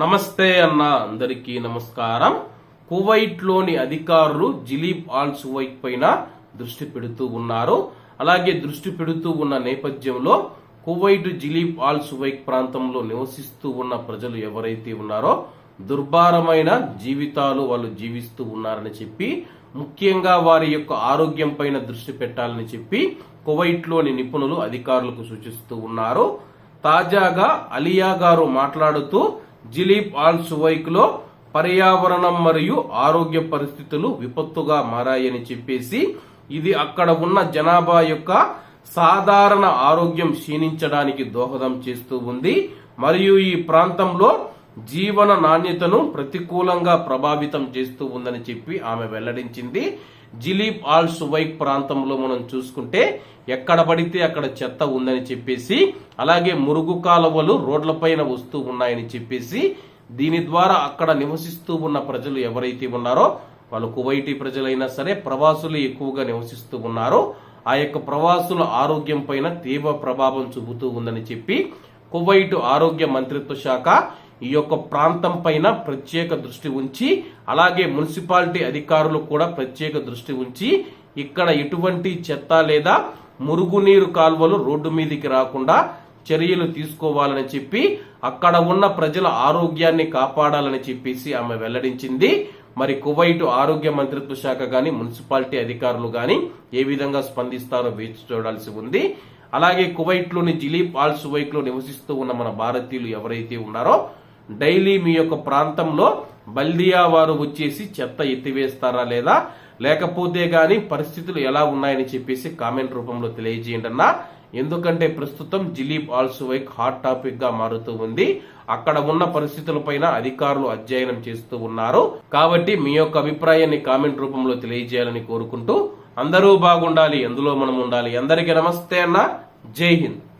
నమస్తే అన్న అందరికీ నమస్కారం. కువైట్లోని అధికారులు జిలీబ్ ఆల్ సువైట్ పైన దృష్టి పెడుతూ ఉన్నారు. అలాగే దృష్టి పెడుతూ ఉన్న నేపథ్యంలో కువైట్ జిలీబ్ ఆల్ సువైక్ ప్రాంతంలో నివసిస్తూ ఉన్న ప్రజలు ఎవరైతే ఉన్నారో దుర్భారమైన జీవితాలు వాళ్ళు జీవిస్తూ ఉన్నారని చెప్పి ముఖ్యంగా వారి యొక్క ఆరోగ్యం పైన దృష్టి పెట్టాలని చెప్పి కువైట్లోని నిపుణులు అధికారులకు సూచిస్తూ ఉన్నారు. తాజాగా అలియా గారు మాట్లాడుతూ జిలీప్ ఆల్ సువైక్ పర్యావరణం మరియు ఆరోగ్య పరిస్థితులు విపత్తుగా మారాయని చెప్పేసి ఇది అక్కడ ఉన్న జనాభా యొక్క సాధారణ ఆరోగ్యం క్షీణించడానికి దోహదం చేస్తూ ఉంది. మరియు ఈ ప్రాంతంలో జీవన నాణ్యతను ప్రతికూలంగా ప్రభావితం చేస్తూ ఉందని చెప్పి ఆమె వెల్లడించింది. జిలీబ్ ఆల్ సువైక్ ప్రాంతంలో మనం చూసుకుంటే ఎక్కడ పడితే అక్కడ చెత్త ఉందని చెప్పేసి అలాగే మురుగు కాలువలు రోడ్లపైన వస్తూ ఉన్నాయని చెప్పేసి దీని ద్వారా అక్కడ నివసిస్తూ ఉన్న ప్రజలు ఎవరైతే ఉన్నారో వాళ్ళు కువైటీ ప్రజలైనా సరే ప్రవాసులు ఎక్కువగా నివసిస్తూ ఉన్నారో. ఆ యొక్క ప్రవాసుల ఆరోగ్యం పైన తీవ్ర ప్రభావం చూపుతూ ఉందని చెప్పి కువైట్ ఆరోగ్య మంత్రిత్వ శాఖ ఈ యొక్క ప్రాంతం పైన ప్రత్యేక దృష్టి ఉంచి అలాగే మున్సిపాలిటీ అధికారులు కూడా ప్రత్యేక దృష్టి ఉంచి ఇక్కడ ఎటువంటి చెత్త లేదా మురుగునీరు కాల్వలు రోడ్డు మీదకి రాకుండా చర్యలు తీసుకోవాలని చెప్పి అక్కడ ఉన్న ప్రజల ఆరోగ్యాన్ని కాపాడాలని చెప్పేసి ఆమె వెల్లడించింది. మరి కువైట్ ఆరోగ్య మంత్రిత్వ శాఖ గాని మున్సిపాలిటీ అధికారులు గాని ఏ విధంగా స్పందిస్తారో వేచి చూడాల్సి ఉంది. అలాగే కువైట్లోని జిలీప్ ఆల్ సువైట్లో నివసిస్తూ ఉన్న మన భారతీయులు ఎవరైతే ఉన్నారో డైలీ మీ యొక్క ప్రాంతంలో బల్దియా వారు వచ్చేసి చెత్త ఎత్తివేస్తారా లేదా? లేకపోతే గాని పరిస్థితులు ఎలా ఉన్నాయని చెప్పేసి కామెంట్ రూపంలో తెలియజేయండి అన్నా. ఎందుకంటే ప్రస్తుతం జిలీబ్ ఆల్సువైక్ హాట్ టాపిక్గా మారుతూ ఉంది. అక్కడ ఉన్న పరిస్థితులపైన అధికారులు అధ్యయనం చేస్తూ ఉన్నారు. కాబట్టి మీ యొక్క అభిప్రాయాన్ని కామెంట్ రూపంలో తెలియజేయాలని కోరుకుంటూ అందరూ బాగుండాలి ఎందులో మనం ఉండాలి. అందరికీ నమస్తే అన్న. జై హింద్.